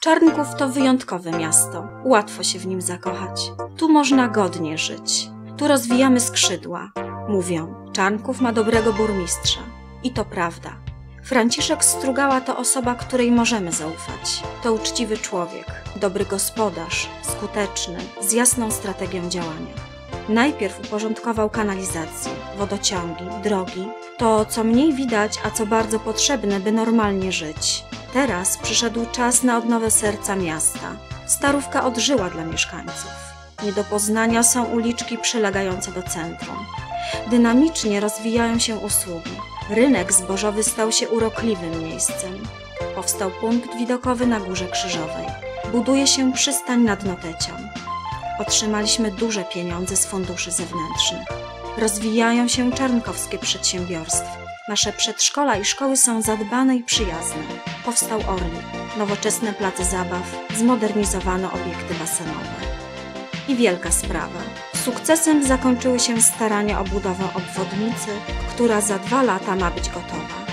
Czarnków to wyjątkowe miasto. Łatwo się w nim zakochać. Tu można godnie żyć. Tu rozwijamy skrzydła. Mówią, Czarnków ma dobrego burmistrza. I to prawda. Franciszek Strugała to osoba, której możemy zaufać. To uczciwy człowiek, dobry gospodarz, skuteczny, z jasną strategią działania. Najpierw uporządkował kanalizację, wodociągi, drogi, to co mniej widać, a co bardzo potrzebne, by normalnie żyć. Teraz przyszedł czas na odnowę serca miasta. Starówka odżyła dla mieszkańców. Nie do poznania są uliczki przylegające do centrum. Dynamicznie rozwijają się usługi. Rynek zbożowy stał się urokliwym miejscem. Powstał punkt widokowy na Górze Krzyżowej. Buduje się przystań nad Notecią. Otrzymaliśmy duże pieniądze z funduszy zewnętrznych. Rozwijają się czarnkowskie przedsiębiorstwa. Nasze przedszkola i szkoły są zadbane i przyjazne. Powstał Orlik, nowoczesne place zabaw, zmodernizowano obiekty basenowe. I wielka sprawa. Sukcesem zakończyły się starania o budowę obwodnicy, która za dwa lata ma być gotowa.